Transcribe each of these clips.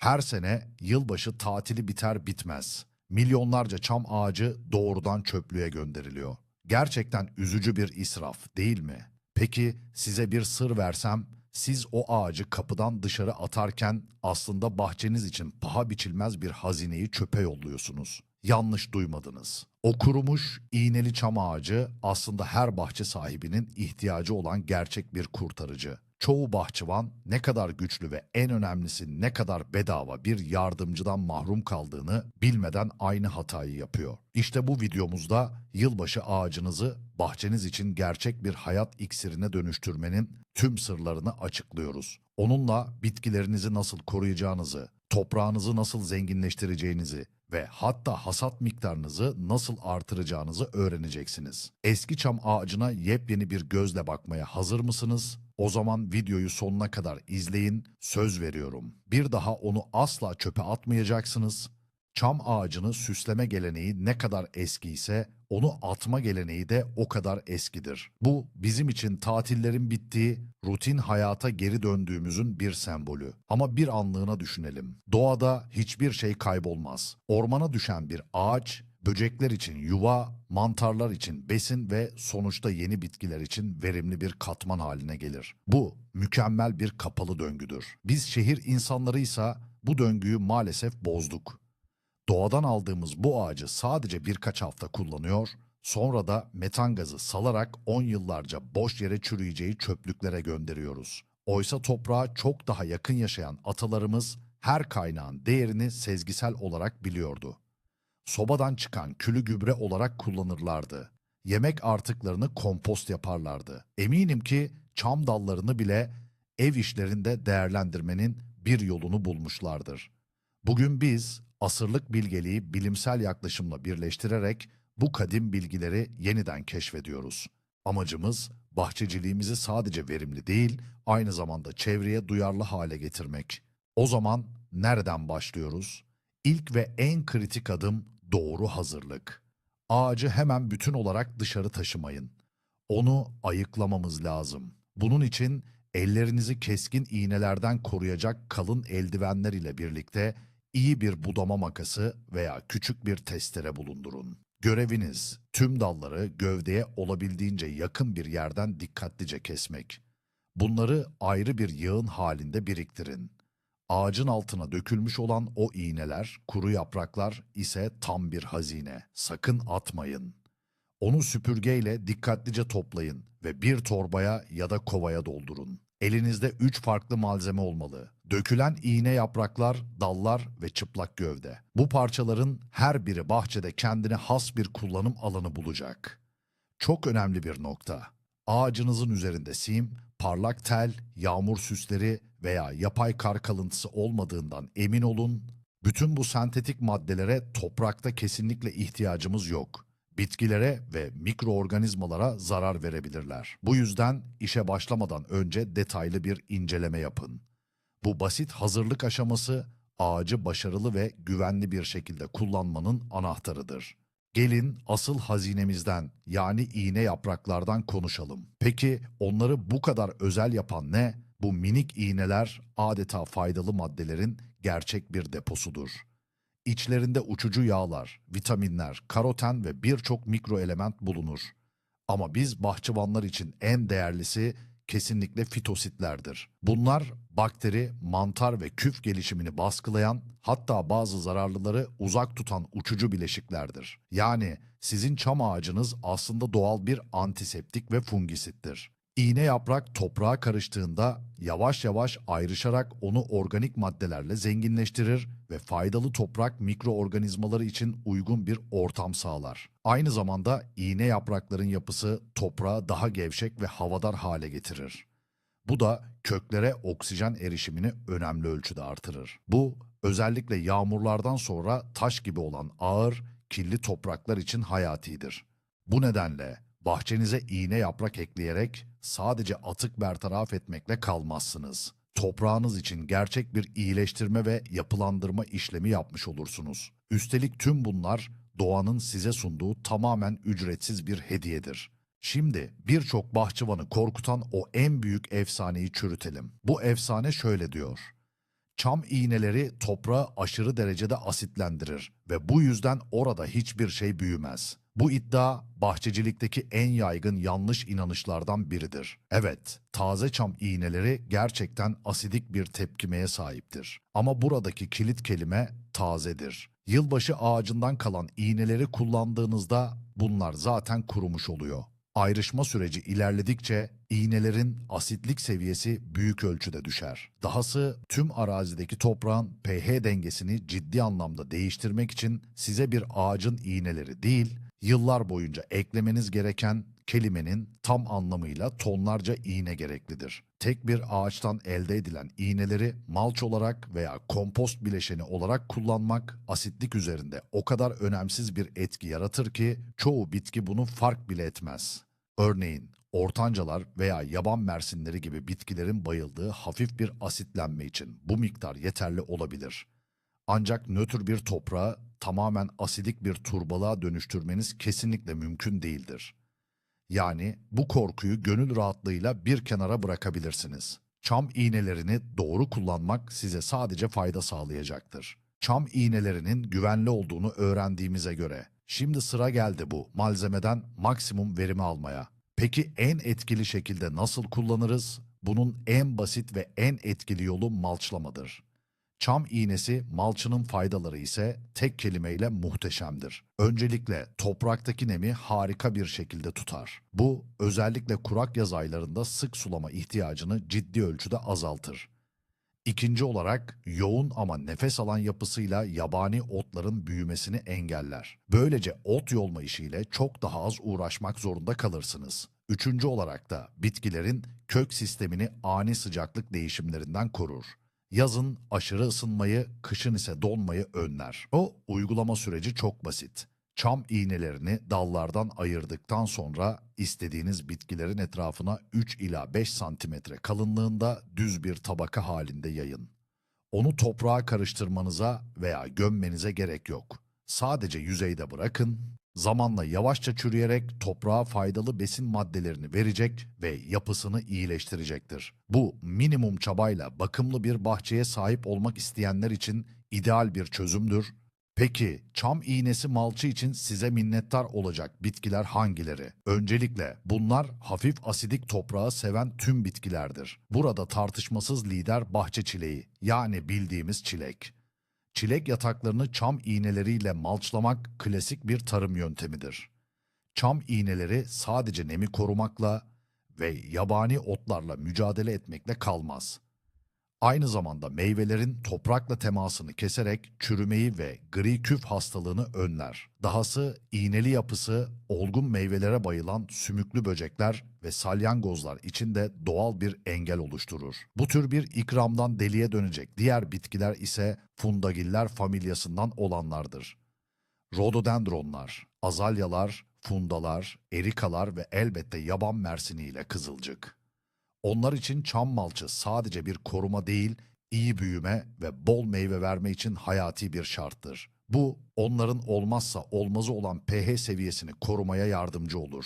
Her sene yılbaşı tatili biter bitmez. Milyonlarca çam ağacı doğrudan çöplüğe gönderiliyor. Gerçekten üzücü bir israf değil mi? Peki size bir sır versem, siz o ağacı kapıdan dışarı atarken aslında bahçeniz için paha biçilmez bir hazineyi çöpe yolluyorsunuz. Yanlış duymadınız. O kurumuş, iğneli çam ağacı aslında her bahçe sahibinin ihtiyacı olan gerçek bir kurtarıcı. Çoğu bahçıvan ne kadar güçlü ve en önemlisi ne kadar bedava bir yardımcıdan mahrum kaldığını bilmeden aynı hatayı yapıyor. İşte bu videomuzda yılbaşı ağacınızı bahçeniz için gerçek bir hayat iksirine dönüştürmenin tüm sırlarını açıklıyoruz. Onunla bitkilerinizi nasıl koruyacağınızı, toprağınızı nasıl zenginleştireceğinizi ve hatta hasat miktarınızı nasıl artıracağınızı öğreneceksiniz. Eski çam ağacına yepyeni bir gözle bakmaya hazır mısınız? O zaman videoyu sonuna kadar izleyin, söz veriyorum. Bir daha onu asla çöpe atmayacaksınız. Çam ağacını süsleme geleneği ne kadar eski ise onu atma geleneği de o kadar eskidir. Bu bizim için tatillerin bittiği, rutin hayata geri döndüğümüzün bir sembolü. Ama bir anlığına düşünelim. Doğada hiçbir şey kaybolmaz. Ormana düşen bir ağaç böcekler için yuva, mantarlar için besin ve sonuçta yeni bitkiler için verimli bir katman haline gelir. Bu mükemmel bir kapalı döngüdür. Biz şehir insanlarıysa bu döngüyü maalesef bozduk. Doğadan aldığımız bu ağacı sadece birkaç hafta kullanıyor, sonra da metan gazı salarak 10 yıllarca boş yere çürüyeceği çöplüklere gönderiyoruz. Oysa toprağa çok daha yakın yaşayan atalarımız her kaynağın değerini sezgisel olarak biliyordu. Sobadan çıkan külü gübre olarak kullanırlardı. Yemek artıklarını kompost yaparlardı. Eminim ki çam dallarını bile ev işlerinde değerlendirmenin bir yolunu bulmuşlardır. Bugün biz asırlık bilgeliği bilimsel yaklaşımla birleştirerek bu kadim bilgileri yeniden keşfediyoruz. Amacımız bahçeciliğimizi sadece verimli değil, aynı zamanda çevreye duyarlı hale getirmek. O zaman nereden başlıyoruz? İlk ve en kritik adım doğru hazırlık. Ağacı hemen bütün olarak dışarı taşımayın. Onu ayıklamamız lazım. Bunun için ellerinizi keskin iğnelerden koruyacak kalın eldivenler ile birlikte iyi bir budama makası veya küçük bir testere bulundurun. Göreviniz tüm dalları gövdeye olabildiğince yakın bir yerden dikkatlice kesmek. Bunları ayrı bir yığın halinde biriktirin. Ağacın altına dökülmüş olan o iğneler, kuru yapraklar ise tam bir hazine. Sakın atmayın. Onu süpürgeyle dikkatlice toplayın ve bir torbaya ya da kovaya doldurun. Elinizde üç farklı malzeme olmalı. Dökülen iğne yapraklar, dallar ve çıplak gövde. Bu parçaların her biri bahçede kendine has bir kullanım alanı bulacak. Çok önemli bir nokta. Ağacınızın üzerinde sim, parlak tel, yağmur süsleri veya yapay kar kalıntısı olmadığından emin olun. Bütün bu sentetik maddelere toprakta kesinlikle ihtiyacımız yok. Bitkilere ve mikroorganizmalara zarar verebilirler. Bu yüzden işe başlamadan önce detaylı bir inceleme yapın. Bu basit hazırlık aşaması ağacı başarılı ve güvenli bir şekilde kullanmanın anahtarıdır. Gelin asıl hazinemizden yani iğne yapraklardan konuşalım. Peki onları bu kadar özel yapan ne? Bu minik iğneler adeta faydalı maddelerin gerçek bir deposudur. İçlerinde uçucu yağlar, vitaminler, karoten ve birçok mikroelement bulunur. Ama biz bahçıvanlar için en değerlisi kesinlikle fitositlerdir. Bunlar bakteri, mantar ve küf gelişimini baskılayan, hatta bazı zararlıları uzak tutan uçucu bileşiklerdir. Yani sizin çam ağacınız aslında doğal bir antiseptik ve fungisittir. İğne yaprak toprağa karıştığında yavaş yavaş ayrışarak onu organik maddelerle zenginleştirir ve faydalı toprak mikroorganizmaları için uygun bir ortam sağlar. Aynı zamanda iğne yaprakların yapısı toprağı daha gevşek ve havadar hale getirir. Bu da köklere oksijen erişimini önemli ölçüde artırır. Bu özellikle yağmurlardan sonra taş gibi olan ağır, kirli topraklar için hayatidir. Bu nedenle bahçenize iğne yaprak ekleyerek sadece atık bertaraf etmekle kalmazsınız. Toprağınız için gerçek bir iyileştirme ve yapılandırma işlemi yapmış olursunuz. Üstelik tüm bunlar doğanın size sunduğu tamamen ücretsiz bir hediyedir. Şimdi birçok bahçıvanı korkutan o en büyük efsaneyi çürütelim. Bu efsane şöyle diyor. Çam iğneleri toprağı aşırı derecede asitlendirir ve bu yüzden orada hiçbir şey büyümez. Bu iddia bahçecilikteki en yaygın yanlış inanışlardan biridir. Evet, taze çam iğneleri gerçekten asidik bir tepkimeye sahiptir. Ama buradaki kilit kelime tazedir. Yılbaşı ağacından kalan iğneleri kullandığınızda bunlar zaten kurumuş oluyor. Ayrışma süreci ilerledikçe iğnelerin asitlik seviyesi büyük ölçüde düşer. Dahası tüm arazideki toprağın pH dengesini ciddi anlamda değiştirmek için size bir ağacın iğneleri değil, yıllar boyunca eklemeniz gereken kelimenin tam anlamıyla tonlarca iğne gereklidir. Tek bir ağaçtan elde edilen iğneleri malç olarak veya kompost bileşeni olarak kullanmak asitlik üzerinde o kadar önemsiz bir etki yaratır ki çoğu bitki bunu fark bile etmez. Örneğin ortancalar veya yaban mersinleri gibi bitkilerin bayıldığı hafif bir asitlenme için bu miktar yeterli olabilir. Ancak nötr bir toprağı tamamen asidik bir turbalığa dönüştürmeniz kesinlikle mümkün değildir. Yani bu korkuyu gönül rahatlığıyla bir kenara bırakabilirsiniz. Çam iğnelerini doğru kullanmak size sadece fayda sağlayacaktır. Çam iğnelerinin güvenli olduğunu öğrendiğimize göre şimdi sıra geldi bu malzemeden maksimum verimi almaya. Peki en etkili şekilde nasıl kullanırız? Bunun en basit ve en etkili yolu malçlamadır. Çam iğnesi malçının faydaları ise tek kelimeyle muhteşemdir. Öncelikle topraktaki nemi harika bir şekilde tutar. Bu özellikle kurak yaz aylarında sık sulama ihtiyacını ciddi ölçüde azaltır. İkinci olarak yoğun ama nefes alan yapısıyla yabani otların büyümesini engeller. Böylece ot yolma işiyle çok daha az uğraşmak zorunda kalırsınız. Üçüncü olarak da bitkilerin kök sistemini ani sıcaklık değişimlerinden korur. Yazın aşırı ısınmayı, kışın ise donmayı önler. O uygulama süreci çok basit. Çam iğnelerini dallardan ayırdıktan sonra istediğiniz bitkilerin etrafına 3 ila 5 santimetre kalınlığında düz bir tabaka halinde yayın. Onu toprağa karıştırmanıza veya gömmenize gerek yok. Sadece yüzeyde bırakın, zamanla yavaşça çürüyerek toprağa faydalı besin maddelerini verecek ve yapısını iyileştirecektir. Bu minimum çabayla bakımlı bir bahçeye sahip olmak isteyenler için ideal bir çözümdür Peki çam iğnesi malçı için size minnettar olacak bitkiler hangileri? Öncelikle bunlar hafif asidik toprağı seven tüm bitkilerdir. Burada tartışmasız lider bahçe çileği yani bildiğimiz çilek. Çilek yataklarını çam iğneleriyle malçlamak klasik bir tarım yöntemidir. Çam iğneleri sadece nemi korumakla ve yabani otlarla mücadele etmekle kalmaz. Aynı zamanda meyvelerin toprakla temasını keserek çürümeyi ve gri küf hastalığını önler. Dahası iğneli yapısı olgun meyvelere bayılan sümüklü böcekler ve salyangozlar için de doğal bir engel oluşturur. Bu tür bir ikramdan deliye dönecek diğer bitkiler ise fundagiller familyasından olanlardır. Rododendronlar, azalyalar, fundalar, erikalar ve elbette yaban mersini ile kızılcık. Onlar için çam malçı sadece bir koruma değil, iyi büyüme ve bol meyve verme için hayati bir şarttır. Bu, onların olmazsa olmazı olan pH seviyesini korumaya yardımcı olur.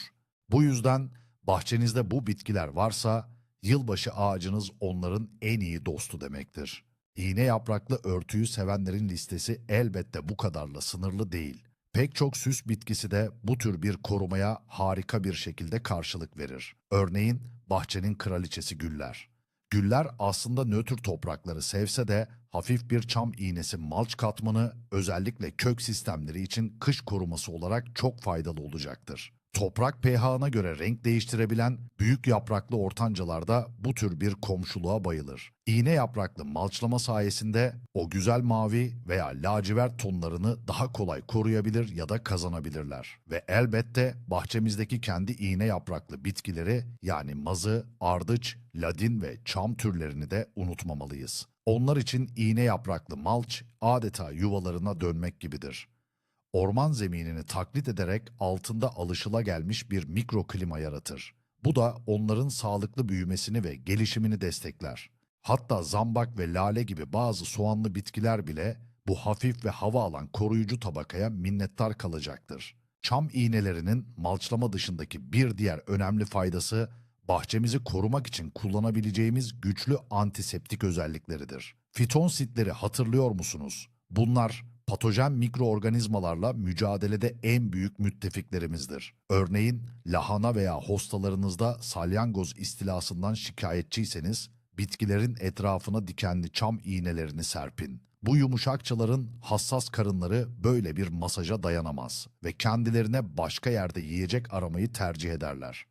Bu yüzden bahçenizde bu bitkiler varsa, yılbaşı ağacınız onların en iyi dostu demektir. İğne yapraklı örtüyü sevenlerin listesi elbette bu kadarla sınırlı değil. Pek çok süs bitkisi de bu tür bir korumaya harika bir şekilde karşılık verir. Örneğin bahçenin kraliçesi güller. Güller aslında nötr toprakları sevse de hafif bir çam iğnesi malç katmanı özellikle kök sistemleri için kış koruması olarak çok faydalı olacaktır. Toprak pH'ına göre renk değiştirebilen büyük yapraklı ortancalarda bu tür bir komşuluğa bayılır. İğne yapraklı malçlama sayesinde o güzel mavi veya lacivert tonlarını daha kolay koruyabilir ya da kazanabilirler. Ve elbette bahçemizdeki kendi iğne yapraklı bitkileri yani mazı, ardıç, ladin ve çam türlerini de unutmamalıyız. Onlar için iğne yapraklı malç adeta yuvalarına dönmek gibidir orman zeminini taklit ederek altında alışılagelmiş bir mikroklima yaratır. Bu da onların sağlıklı büyümesini ve gelişimini destekler. Hatta zambak ve lale gibi bazı soğanlı bitkiler bile bu hafif ve hava alan koruyucu tabakaya minnettar kalacaktır. Çam iğnelerinin malçlama dışındaki bir diğer önemli faydası bahçemizi korumak için kullanabileceğimiz güçlü antiseptik özellikleridir. Fiton sitleri hatırlıyor musunuz? Bunlar patojen mikroorganizmalarla mücadelede en büyük müttefiklerimizdir. Örneğin lahana veya hostalarınızda salyangoz istilasından şikayetçiyseniz bitkilerin etrafına dikenli çam iğnelerini serpin. Bu yumuşakçaların hassas karınları böyle bir masaja dayanamaz ve kendilerine başka yerde yiyecek aramayı tercih ederler.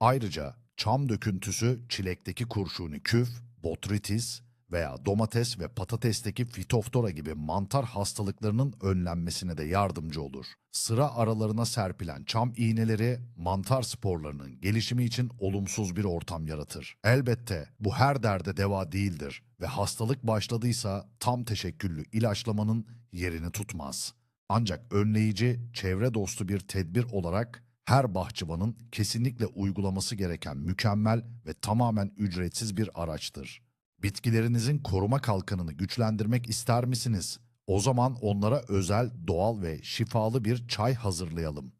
Ayrıca çam döküntüsü çilekteki kurşuni küf, botritis veya domates ve patatesteki fitoftora gibi mantar hastalıklarının önlenmesine de yardımcı olur. Sıra aralarına serpilen çam iğneleri mantar sporlarının gelişimi için olumsuz bir ortam yaratır. Elbette bu her derde deva değildir ve hastalık başladıysa tam teşekküllü ilaçlamanın yerini tutmaz. Ancak önleyici, çevre dostu bir tedbir olarak her bahçıvanın kesinlikle uygulaması gereken mükemmel ve tamamen ücretsiz bir araçtır. Bitkilerinizin koruma kalkanını güçlendirmek ister misiniz? O zaman onlara özel, doğal ve şifalı bir çay hazırlayalım.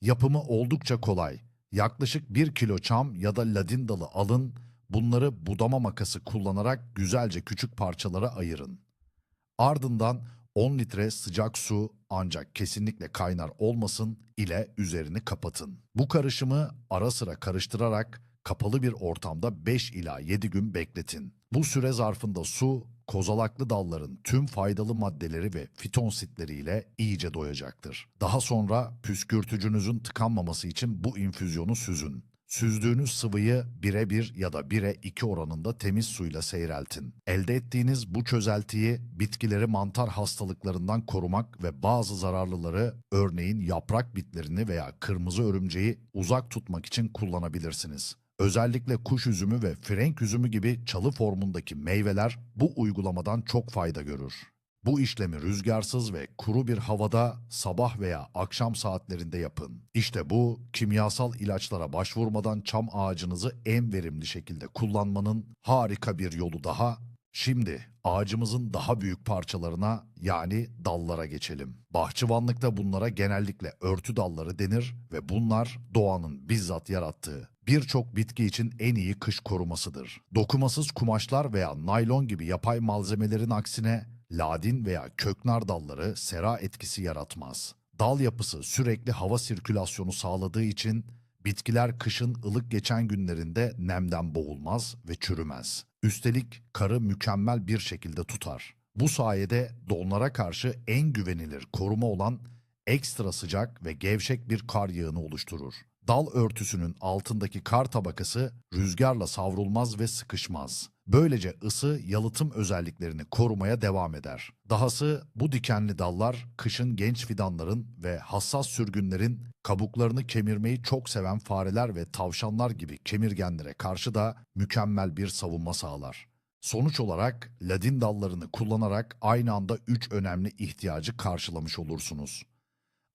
Yapımı oldukça kolay. Yaklaşık 1 kilo çam ya da ladin dalı alın, bunları budama makası kullanarak güzelce küçük parçalara ayırın. Ardından 10 litre sıcak su ancak kesinlikle kaynar olmasın ile üzerini kapatın. Bu karışımı ara sıra karıştırarak kapalı bir ortamda 5 ila 7 gün bekletin. Bu süre zarfında su, kozalaklı dalların tüm faydalı maddeleri ve fitonsitleriyle iyice doyacaktır. Daha sonra püskürtücünüzün tıkanmaması için bu infüzyonu süzün. Süzdüğünüz sıvıyı 1'e 1 ya da 1'e 2 oranında temiz suyla seyreltin. Elde ettiğiniz bu çözeltiyi bitkileri mantar hastalıklarından korumak ve bazı zararlıları örneğin yaprak bitlerini veya kırmızı örümceği uzak tutmak için kullanabilirsiniz. Özellikle kuş üzümü ve frenk üzümü gibi çalı formundaki meyveler bu uygulamadan çok fayda görür. Bu işlemi rüzgarsız ve kuru bir havada sabah veya akşam saatlerinde yapın. İşte bu kimyasal ilaçlara başvurmadan çam ağacınızı en verimli şekilde kullanmanın harika bir yolu daha. Şimdi ağacımızın daha büyük parçalarına yani dallara geçelim. Bahçıvanlıkta bunlara genellikle örtü dalları denir ve bunlar doğanın bizzat yarattığı birçok bitki için en iyi kış korumasıdır. Dokumasız kumaşlar veya naylon gibi yapay malzemelerin aksine ladin veya köknar dalları sera etkisi yaratmaz. Dal yapısı sürekli hava sirkülasyonu sağladığı için bitkiler kışın ılık geçen günlerinde nemden boğulmaz ve çürümez. Üstelik karı mükemmel bir şekilde tutar. Bu sayede donlara karşı en güvenilir koruma olan ekstra sıcak ve gevşek bir kar yağını oluşturur. Dal örtüsünün altındaki kar tabakası rüzgarla savrulmaz ve sıkışmaz. Böylece ısı yalıtım özelliklerini korumaya devam eder. Dahası bu dikenli dallar kışın genç fidanların ve hassas sürgünlerin kabuklarını kemirmeyi çok seven fareler ve tavşanlar gibi kemirgenlere karşı da mükemmel bir savunma sağlar. Sonuç olarak ladin dallarını kullanarak aynı anda üç önemli ihtiyacı karşılamış olursunuz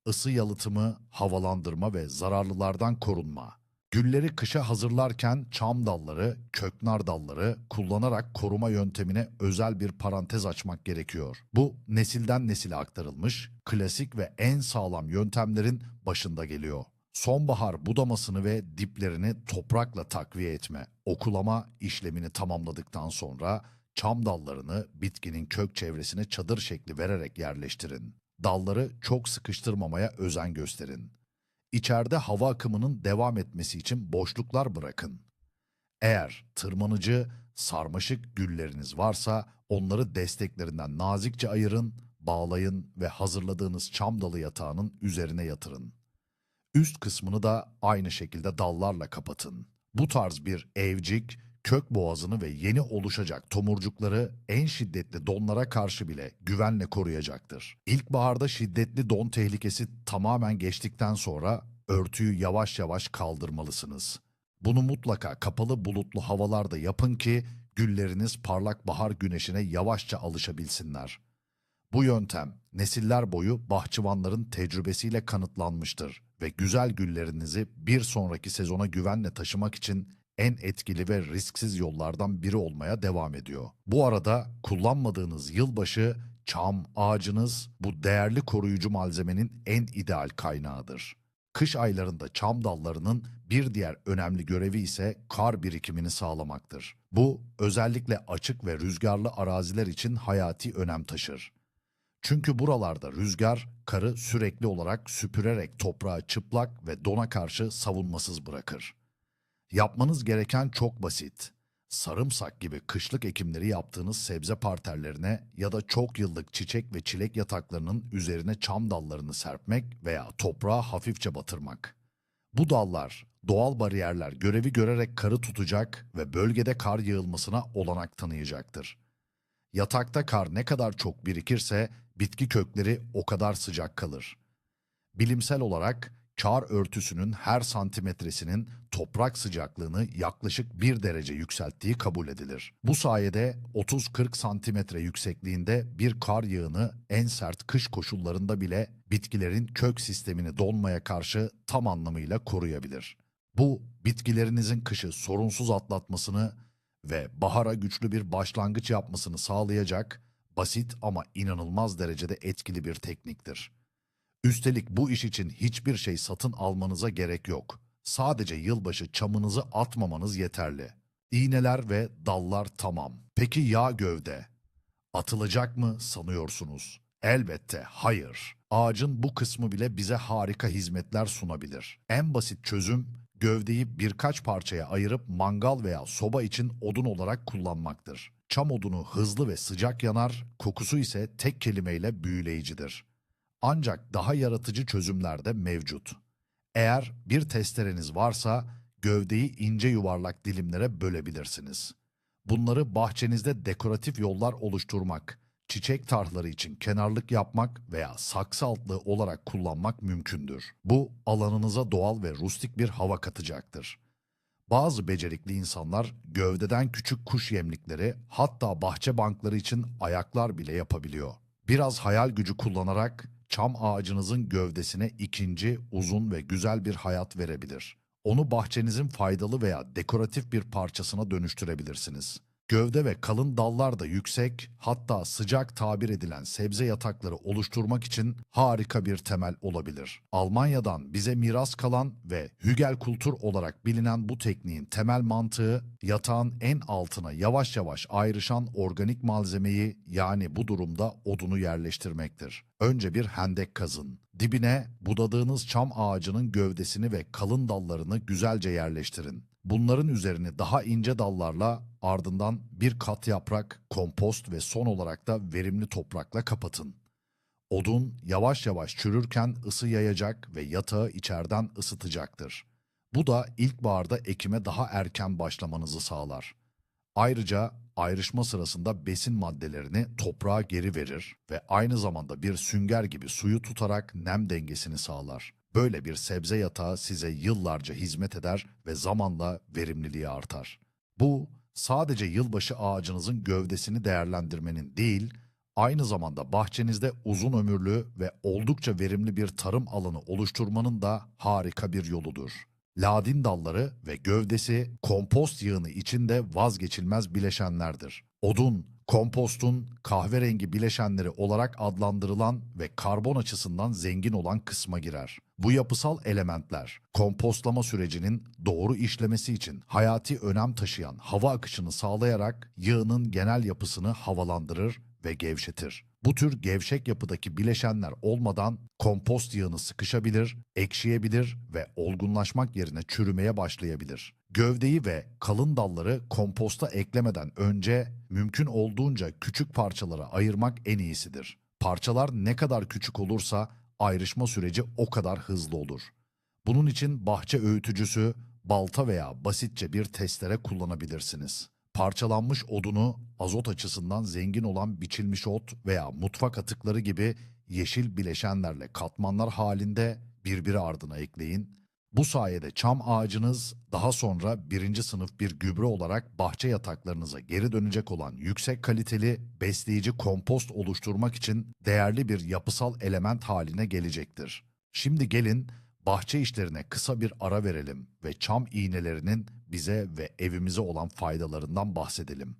ısı yalıtımı, havalandırma ve zararlılardan korunma. Gülleri kışa hazırlarken çam dalları, köknar dalları kullanarak koruma yöntemine özel bir parantez açmak gerekiyor. Bu nesilden nesile aktarılmış, klasik ve en sağlam yöntemlerin başında geliyor. Sonbahar budamasını ve diplerini toprakla takviye etme, okulama işlemini tamamladıktan sonra çam dallarını bitkinin kök çevresine çadır şekli vererek yerleştirin. Dalları çok sıkıştırmamaya özen gösterin. İçeride hava akımının devam etmesi için boşluklar bırakın. Eğer tırmanıcı, sarmaşık gülleriniz varsa onları desteklerinden nazikçe ayırın, bağlayın ve hazırladığınız çam dalı yatağının üzerine yatırın. Üst kısmını da aynı şekilde dallarla kapatın. Bu tarz bir evcik, kök boğazını ve yeni oluşacak tomurcukları en şiddetli donlara karşı bile güvenle koruyacaktır. İlkbaharda şiddetli don tehlikesi tamamen geçtikten sonra örtüyü yavaş yavaş kaldırmalısınız. Bunu mutlaka kapalı bulutlu havalarda yapın ki gülleriniz parlak bahar güneşine yavaşça alışabilsinler. Bu yöntem nesiller boyu bahçıvanların tecrübesiyle kanıtlanmıştır ve güzel güllerinizi bir sonraki sezona güvenle taşımak için en etkili ve risksiz yollardan biri olmaya devam ediyor. Bu arada kullanmadığınız yılbaşı çam ağacınız bu değerli koruyucu malzemenin en ideal kaynağıdır. Kış aylarında çam dallarının bir diğer önemli görevi ise kar birikimini sağlamaktır. Bu özellikle açık ve rüzgarlı araziler için hayati önem taşır. Çünkü buralarda rüzgar karı sürekli olarak süpürerek toprağı çıplak ve dona karşı savunmasız bırakır. Yapmanız gereken çok basit. Sarımsak gibi kışlık ekimleri yaptığınız sebze parterlerine ya da çok yıllık çiçek ve çilek yataklarının üzerine çam dallarını serpmek veya toprağa hafifçe batırmak. Bu dallar, doğal bariyerler görevi görerek karı tutacak ve bölgede kar yığılmasına olanak tanıyacaktır. Yatakta kar ne kadar çok birikirse bitki kökleri o kadar sıcak kalır. Bilimsel olarak kar örtüsünün her santimetresinin toprak sıcaklığını yaklaşık 1 derece yükselttiği kabul edilir. Bu sayede 30-40 santimetre yüksekliğinde bir kar yığını en sert kış koşullarında bile bitkilerin kök sistemini donmaya karşı tam anlamıyla koruyabilir. Bu bitkilerinizin kışı sorunsuz atlatmasını ve bahara güçlü bir başlangıç yapmasını sağlayacak basit ama inanılmaz derecede etkili bir tekniktir. Üstelik bu iş için hiçbir şey satın almanıza gerek yok. Sadece yılbaşı çamınızı atmamanız yeterli. İğneler ve dallar tamam. Peki yağ gövde? Atılacak mı sanıyorsunuz? Elbette hayır. Ağacın bu kısmı bile bize harika hizmetler sunabilir. En basit çözüm gövdeyi birkaç parçaya ayırıp mangal veya soba için odun olarak kullanmaktır. Çam odunu hızlı ve sıcak yanar, kokusu ise tek kelimeyle büyüleyicidir. Ancak daha yaratıcı çözümler de mevcut. Eğer bir testereniz varsa gövdeyi ince yuvarlak dilimlere bölebilirsiniz. Bunları bahçenizde dekoratif yollar oluşturmak, çiçek tarhları için kenarlık yapmak veya saksı altlığı olarak kullanmak mümkündür. Bu alanınıza doğal ve rustik bir hava katacaktır. Bazı becerikli insanlar gövdeden küçük kuş yemlikleri hatta bahçe bankları için ayaklar bile yapabiliyor. Biraz hayal gücü kullanarak çam ağacınızın gövdesine ikinci, uzun ve güzel bir hayat verebilir. Onu bahçenizin faydalı veya dekoratif bir parçasına dönüştürebilirsiniz. Gövde ve kalın dallar da yüksek, hatta sıcak tabir edilen sebze yatakları oluşturmak için harika bir temel olabilir. Almanya'dan bize miras kalan ve Hügel kultur olarak bilinen bu tekniğin temel mantığı yatağın en altına yavaş yavaş ayrışan organik malzemeyi yani bu durumda odunu yerleştirmektir. Önce bir hendek kazın. Dibine budadığınız çam ağacının gövdesini ve kalın dallarını güzelce yerleştirin. Bunların üzerini daha ince dallarla ardından bir kat yaprak, kompost ve son olarak da verimli toprakla kapatın. Odun yavaş yavaş çürürken ısı yayacak ve yatağı içeriden ısıtacaktır. Bu da ilkbaharda ekime daha erken başlamanızı sağlar. Ayrıca ayrışma sırasında besin maddelerini toprağa geri verir ve aynı zamanda bir sünger gibi suyu tutarak nem dengesini sağlar. Böyle bir sebze yatağı size yıllarca hizmet eder ve zamanla verimliliği artar. Bu sadece yılbaşı ağacınızın gövdesini değerlendirmenin değil, aynı zamanda bahçenizde uzun ömürlü ve oldukça verimli bir tarım alanı oluşturmanın da harika bir yoludur. Ladin dalları ve gövdesi kompost yığını içinde vazgeçilmez bileşenlerdir. Odun, kompostun kahverengi bileşenleri olarak adlandırılan ve karbon açısından zengin olan kısma girer. Bu yapısal elementler kompostlama sürecinin doğru işlemesi için hayati önem taşıyan hava akışını sağlayarak yığının genel yapısını havalandırır ve gevşetir. Bu tür gevşek yapıdaki bileşenler olmadan kompost yığını sıkışabilir, ekşiyebilir ve olgunlaşmak yerine çürümeye başlayabilir. Gövdeyi ve kalın dalları komposta eklemeden önce mümkün olduğunca küçük parçalara ayırmak en iyisidir. Parçalar ne kadar küçük olursa ayrışma süreci o kadar hızlı olur. Bunun için bahçe öğütücüsü, balta veya basitçe bir testere kullanabilirsiniz. Parçalanmış odunu azot açısından zengin olan biçilmiş ot veya mutfak atıkları gibi yeşil bileşenlerle katmanlar halinde birbiri ardına ekleyin. Bu sayede çam ağacınız daha sonra birinci sınıf bir gübre olarak bahçe yataklarınıza geri dönecek olan yüksek kaliteli besleyici kompost oluşturmak için değerli bir yapısal element haline gelecektir. Şimdi gelin bahçe işlerine kısa bir ara verelim ve çam iğnelerinin bize ve evimize olan faydalarından bahsedelim.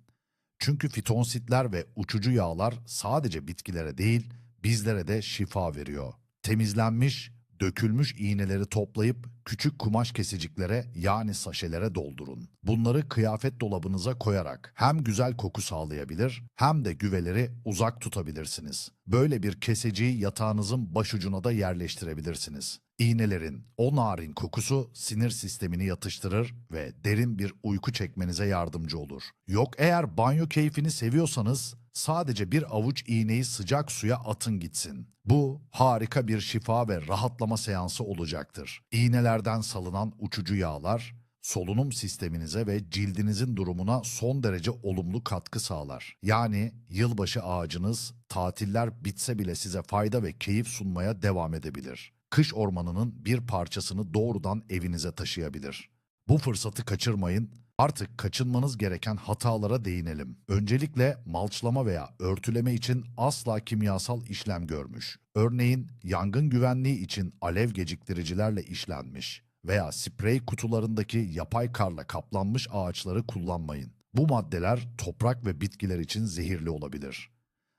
Çünkü fitonsitler ve uçucu yağlar sadece bitkilere değil, bizlere de şifa veriyor. Temizlenmiş, Dökülmüş iğneleri toplayıp küçük kumaş kesiciklere yani saşelere doldurun. Bunları kıyafet dolabınıza koyarak hem güzel koku sağlayabilir hem de güveleri uzak tutabilirsiniz. Böyle bir keseciyi yatağınızın başucuna da yerleştirebilirsiniz. İğnelerin o narin kokusu sinir sistemini yatıştırır ve derin bir uyku çekmenize yardımcı olur. Yok eğer banyo keyfini seviyorsanız sadece bir avuç iğneyi sıcak suya atın gitsin. Bu harika bir şifa ve rahatlama seansı olacaktır. İğnelerden salınan uçucu yağlar solunum sisteminize ve cildinizin durumuna son derece olumlu katkı sağlar. Yani yılbaşı ağacınız tatiller bitse bile size fayda ve keyif sunmaya devam edebilir. Kış ormanının bir parçasını doğrudan evinize taşıyabilir. Bu fırsatı kaçırmayın. Artık kaçınmanız gereken hatalara değinelim. Öncelikle malçlama veya örtüleme için asla kimyasal işlem görmüş. Örneğin yangın güvenliği için alev geciktiricilerle işlenmiş veya sprey kutularındaki yapay karla kaplanmış ağaçları kullanmayın. Bu maddeler toprak ve bitkiler için zehirli olabilir.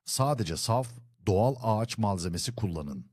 Sadece saf, doğal ağaç malzemesi kullanın.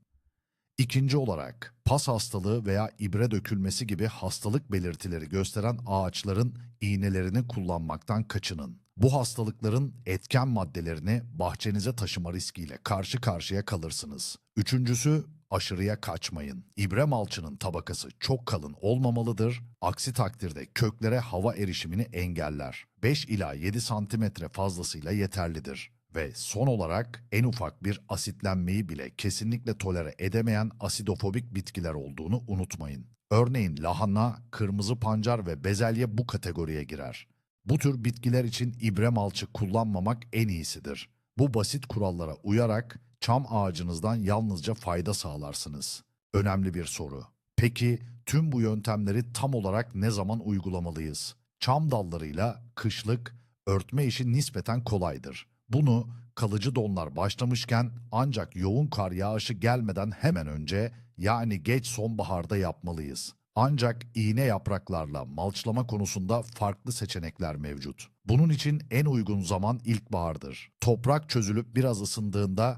İkinci olarak pas hastalığı veya ibre dökülmesi gibi hastalık belirtileri gösteren ağaçların iğnelerini kullanmaktan kaçının. Bu hastalıkların etken maddelerini bahçenize taşıma riskiyle karşı karşıya kalırsınız. Üçüncüsü aşırıya kaçmayın. İbre malçının tabakası çok kalın olmamalıdır. Aksi takdirde köklere hava erişimini engeller. 5 ila 7 santimetre fazlasıyla yeterlidir. Ve son olarak en ufak bir asitlenmeyi bile kesinlikle tolere edemeyen asidofobik bitkiler olduğunu unutmayın. Örneğin lahana, kırmızı pancar ve bezelye bu kategoriye girer. Bu tür bitkiler için ibre malçı kullanmamak en iyisidir. Bu basit kurallara uyarak çam ağacınızdan yalnızca fayda sağlarsınız. Önemli bir soru. Peki tüm bu yöntemleri tam olarak ne zaman uygulamalıyız? Çam dallarıyla kışlık örtme işi nispeten kolaydır. Bunu kalıcı donlar başlamışken ancak yoğun kar yağışı gelmeden hemen önce yani geç sonbaharda yapmalıyız. Ancak iğne yapraklarla malçlama konusunda farklı seçenekler mevcut. Bunun için en uygun zaman ilkbahardır. Toprak çözülüp biraz ısındığında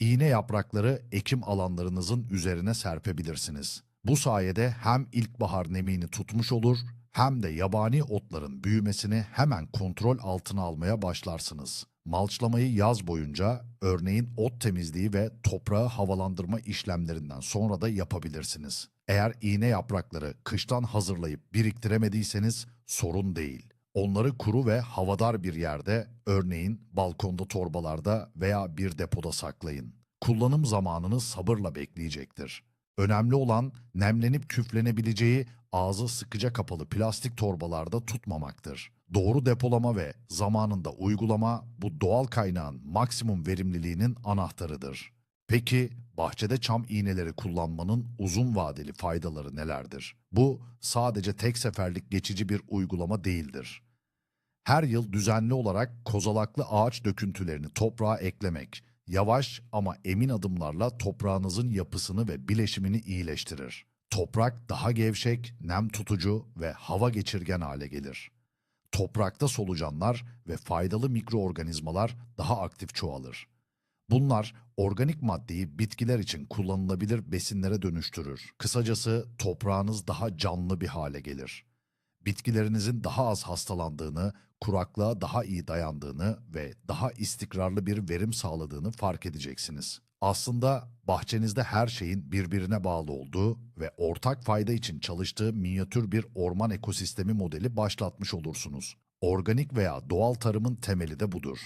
iğne yaprakları ekim alanlarınızın üzerine serpebilirsiniz. Bu sayede hem ilkbahar nemini tutmuş olur hem de yabani otların büyümesini hemen kontrol altına almaya başlarsınız. Malçlamayı yaz boyunca örneğin ot temizliği ve toprağı havalandırma işlemlerinden sonra da yapabilirsiniz. Eğer iğne yaprakları kıştan hazırlayıp biriktiremediyseniz sorun değil. Onları kuru ve havadar bir yerde, örneğin balkonda torbalarda veya bir depoda saklayın. Kullanım zamanını sabırla bekleyecektir. Önemli olan nemlenip küflenebileceği ağzı sıkıca kapalı plastik torbalarda tutmamaktır. Doğru depolama ve zamanında uygulama bu doğal kaynağın maksimum verimliliğinin anahtarıdır. Peki bahçede çam iğneleri kullanmanın uzun vadeli faydaları nelerdir? Bu sadece tek seferlik geçici bir uygulama değildir. Her yıl düzenli olarak kozalaklı ağaç döküntülerini toprağa eklemek, yavaş ama emin adımlarla toprağınızın yapısını ve bileşimini iyileştirir. Toprak daha gevşek, nem tutucu ve hava geçirgen hale gelir. Toprakta solucanlar ve faydalı mikroorganizmalar daha aktif çoğalır. Bunlar organik maddeyi bitkiler için kullanılabilir besinlere dönüştürür. Kısacası toprağınız daha canlı bir hale gelir. Bitkilerinizin daha az hastalandığını, kuraklığa daha iyi dayandığını ve daha istikrarlı bir verim sağladığını fark edeceksiniz. Aslında bahçenizde her şeyin birbirine bağlı olduğu ve ortak fayda için çalıştığı minyatür bir orman ekosistemi modeli başlatmış olursunuz. Organik veya doğal tarımın temeli de budur.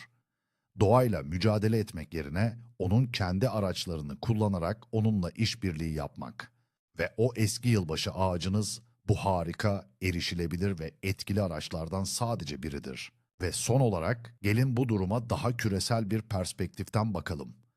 Doğayla mücadele etmek yerine onun kendi araçlarını kullanarak onunla işbirliği yapmak. Ve o eski yılbaşı ağacınız bu harika, erişilebilir ve etkili araçlardan sadece biridir. Ve son olarak gelin bu duruma daha küresel bir perspektiften bakalım.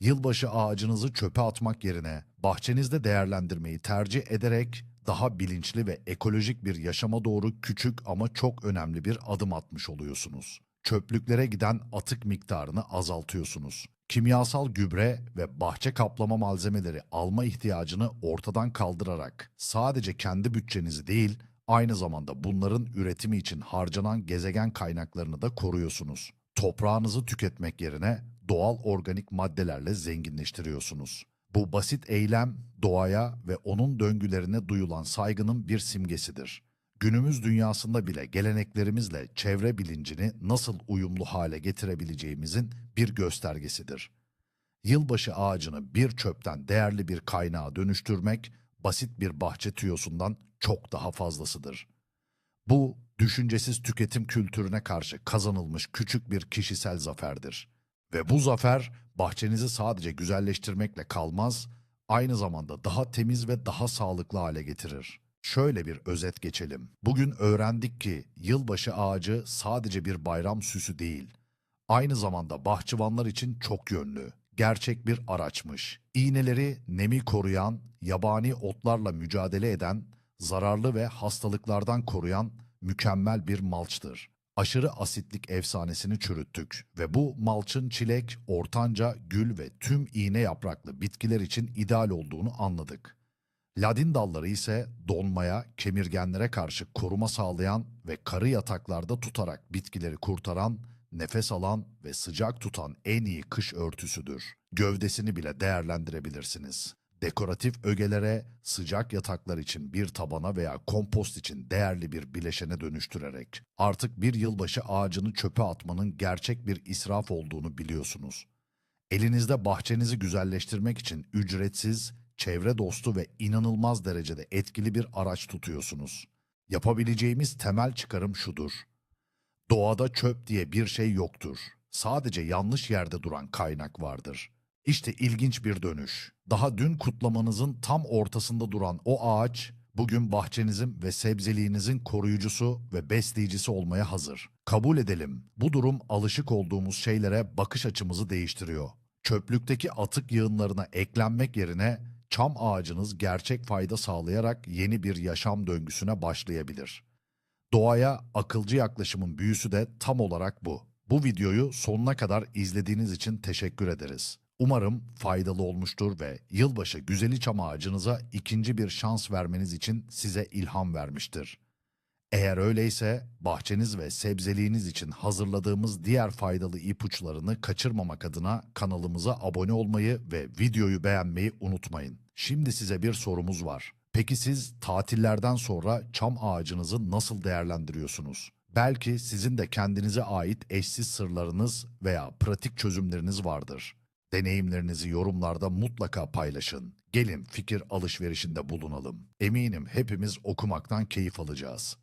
Yılbaşı ağacınızı çöpe atmak yerine bahçenizde değerlendirmeyi tercih ederek daha bilinçli ve ekolojik bir yaşama doğru küçük ama çok önemli bir adım atmış oluyorsunuz. Çöplüklere giden atık miktarını azaltıyorsunuz. Kimyasal gübre ve bahçe kaplama malzemeleri alma ihtiyacını ortadan kaldırarak sadece kendi bütçenizi değil, aynı zamanda bunların üretimi için harcanan gezegen kaynaklarını da koruyorsunuz. Toprağınızı tüketmek yerine doğal organik maddelerle zenginleştiriyorsunuz. Bu basit eylem doğaya ve onun döngülerine duyulan saygının bir simgesidir. Günümüz dünyasında bile geleneklerimizle çevre bilincini nasıl uyumlu hale getirebileceğimizin bir göstergesidir. Yılbaşı ağacını bir çöpten değerli bir kaynağa dönüştürmek basit bir bahçe tüyosundan çok daha fazlasıdır. Bu düşüncesiz tüketim kültürüne karşı kazanılmış küçük bir kişisel zaferdir. Ve bu zafer bahçenizi sadece güzelleştirmekle kalmaz, aynı zamanda daha temiz ve daha sağlıklı hale getirir. Şöyle bir özet geçelim. Bugün öğrendik ki yılbaşı ağacı sadece bir bayram süsü değil, aynı zamanda bahçıvanlar için çok yönlü, gerçek bir araçmış. İğneleri nemi koruyan, yabani otlarla mücadele eden, zararlı ve hastalıklardan koruyan mükemmel bir malçtır. Aşırı asitlik efsanesini çürüttük ve bu malçın çilek, ortanca, gül ve tüm iğne yapraklı bitkiler için ideal olduğunu anladık. Ladin dalları ise donmaya, kemirgenlere karşı koruma sağlayan ve karı yataklarda tutarak bitkileri kurtaran, nefes alan ve sıcak tutan en iyi kış örtüsüdür. Gövdesini bile değerlendirebilirsiniz. Dekoratif ögelere, sıcak yataklar için bir tabana veya kompost için değerli bir bileşene dönüştürerek artık bir yılbaşı ağacını çöpe atmanın gerçek bir israf olduğunu biliyorsunuz. Elinizde bahçenizi güzelleştirmek için ücretsiz, çevre dostu ve inanılmaz derecede etkili bir araç tutuyorsunuz. Yapabileceğimiz temel çıkarım şudur. Doğada çöp diye bir şey yoktur. Sadece yanlış yerde duran kaynak vardır. İşte ilginç bir dönüş. Daha dün kutlamanızın tam ortasında duran o ağaç, bugün bahçenizin ve sebzeliğinizin koruyucusu ve besleyicisi olmaya hazır. Kabul edelim, bu durum alışık olduğumuz şeylere bakış açımızı değiştiriyor. Çöplükteki atık yığınlarına eklenmek yerine çam ağacınız gerçek fayda sağlayarak yeni bir yaşam döngüsüne başlayabilir. Doğaya akılcı yaklaşımın büyüsü de tam olarak bu. Bu videoyu sonuna kadar izlediğiniz için teşekkür ederiz. Umarım faydalı olmuştur ve yılbaşı güzeli çam ağacınıza ikinci bir şans vermeniz için size ilham vermiştir. Eğer öyleyse bahçeniz ve sebzeliğiniz için hazırladığımız diğer faydalı ipuçlarını kaçırmamak adına kanalımıza abone olmayı ve videoyu beğenmeyi unutmayın. Şimdi size bir sorumuz var. Peki siz tatillerden sonra çam ağacınızı nasıl değerlendiriyorsunuz? Belki sizin de kendinize ait eşsiz sırlarınız veya pratik çözümleriniz vardır. Deneyimlerinizi yorumlarda mutlaka paylaşın. Gelin fikir alışverişinde bulunalım. Eminim hepimiz okumaktan keyif alacağız.